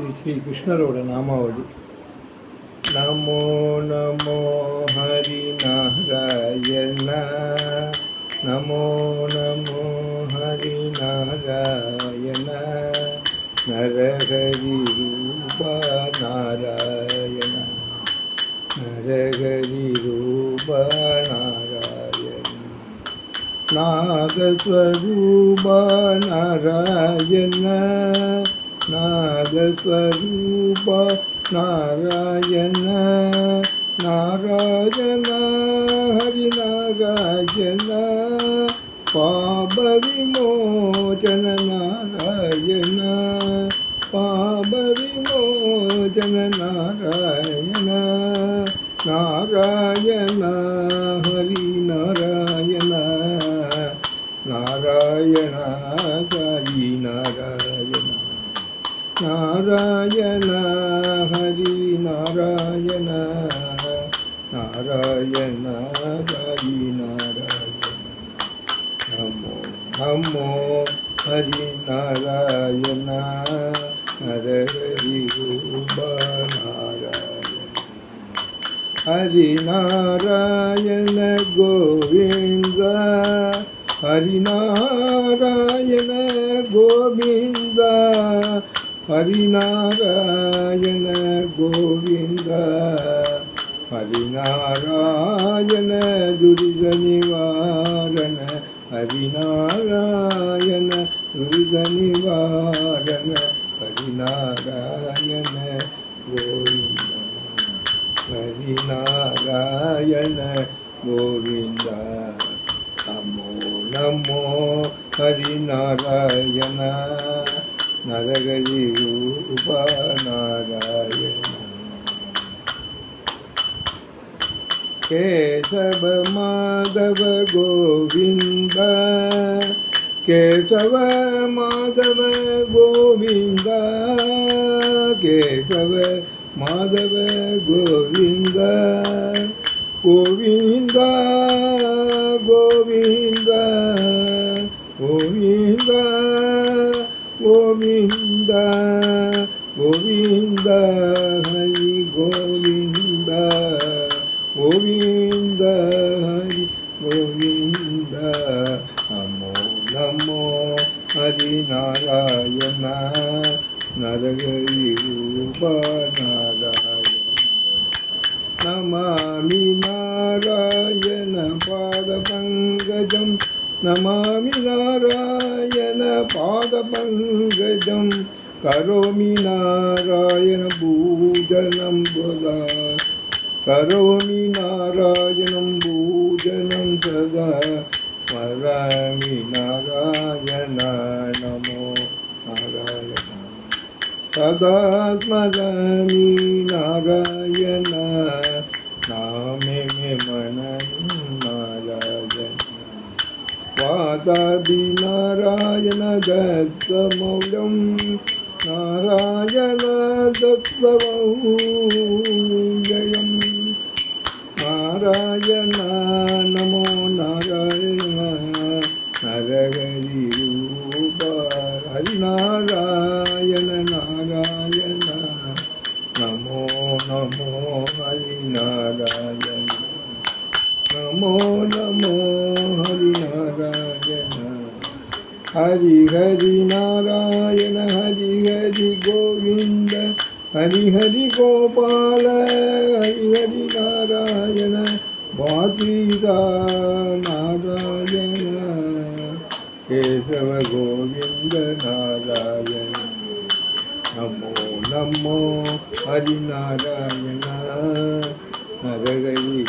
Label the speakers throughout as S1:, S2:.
S1: ശ്രീ കൃഷ്ണരുടെ നാമാവലി. നമോ നമോ ഹരി നാരായണ. നമോ നമോ ഹരി നാരായണ. നരഹരി രൂപ നാരായണ. നരഹരി രൂപ നാരായണ. നാഗസ്വരൂപ നാരായണ. பாதஸ்வரூபா நாராயண. நாராயண ஹரிநாராயண. பாபவிமோச்சன நாராயண பாபவிமோச்சன நாராயண நாராயண ஹரிநாராயண நாராயண ನಾರಾಯಣ ಹರಿ ನಾರಾಯಣ ನಾರಾಯಣ ಹರಿ ನಾರಾಯಣ ನಮೋ ನಮೋ ಹರಿ ನಾರಾಯಣ ಹರ ಹರಿ ರೂಪ ನಾರಾಯಣ ಹರಿ ನಾರಾಯಣ ಗೋವಿಂದ ಹರಿ ನಾರಾಯಣ ಗೋವಿಂದ ஹரிநாராயண கோவிந்தா ஹரிநாராயண துரித நிவாரண ஹரிநாராயண துரித நிவாரண ஹரிநாராயண கோவிந்த ஹரிநாராயண கோவிந்த. நமோ நமோ ஹரிநாராயண. नारायण केशव माधव गोविन्द केशव माधव गोविन्द केशव माधव गोविन्द गोविन्द गोविन्द गोविन्द। ಗೋವಿಂದ ಗೋವಿಂದ ಹರಿ ಗೋವಿಂದ ಗೋವಿಂದ ಹರಿ ಗೋವಿಂದ ನಮೋ ನಮೋ ಹರಿ ನಾರಾಯಣ ನರಗರಿ ರೂಪ ನಾರಾಯಣ ನಮಾಮಿ ನಾರಾಯಣ ಪಾದ ಪಂಗಜಂ नमामि नारायण पादपङ्कजं करोमि नारायण पूजनं बुधा करोमि नारायणं पूजनं सदा स्मरामि नारायण नमो नारायण सदा स्मरामि नारायण नारायण दत्तमौलं नारायण दत्तमौजयम् नारायण हरि हरि नारायण हरि हरि गोविन्द हरि हरि गोपाल हरि हरि नारायण भातीता नारायण केशव गोविन्द नारायण। नमो नमो हरिनारायण नरहरि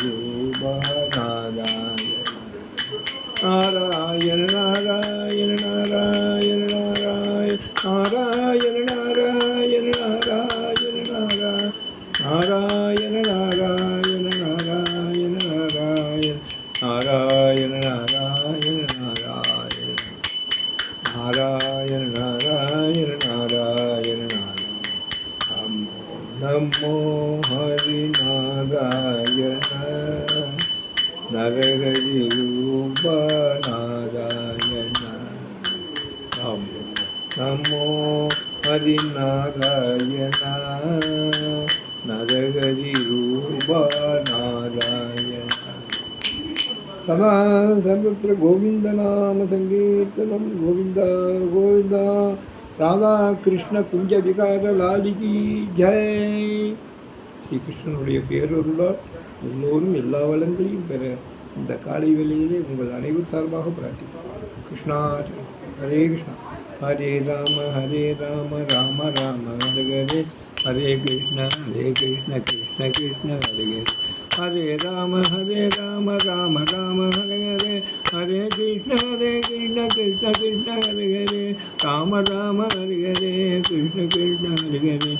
S1: ഗംഗായന നരഹരി രൂപനാരായണ നമോ ഹരിനാരായണ നരഹരി രൂപനാരായണ സദാ സർവത്ര ഗോവിന്ദനാമസങ്കീർത്തനം ഗോവിന്ദ ഗോവിന്ദ राधा कृष्ण कुंज विकार लाल की जय ஸ்ரீகிருஷ்ணனுடைய பேரொருளால் எல்லோரும் எல்லா வளங்களையும் பெற இந்த காலை வேளையிலே உங்கள் அனைவர் சார்பாக பிரார்த்திக்கிறோம் கிருஷ்ணா ஹரே கிருஷ்ணா. ஹரே ராம ஹரே ராம ராம ராம ஹரே ஹரே. கிருஷ்ண ஹரே கிருஷ்ண கிருஷ்ண கிருஷ்ண ஹரே ஹரே ராம ஹரே ராம ராம ராம ஹரே ஹரே. கிருஷ்ண ஹரே கிருஷ்ண கிருஷ்ண கிருஷ்ண ஹரே ராம ராம ஹரே ஹரே. கிருஷ்ண கிருஷ்ண ஹரே.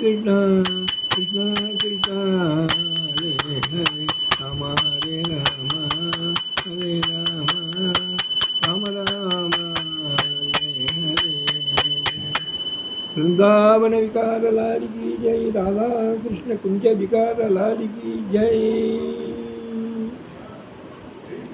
S1: கிருஷ்ண கிருஷ்ண கிருஷ்ண ஹரே ஹரே ராம ஹரே ராம ஹரே ராம ராம ராம ஹரே ஹரே वृंदावन विकार लाल की जय राधा कृष्ण कुंज विकार लाल की जय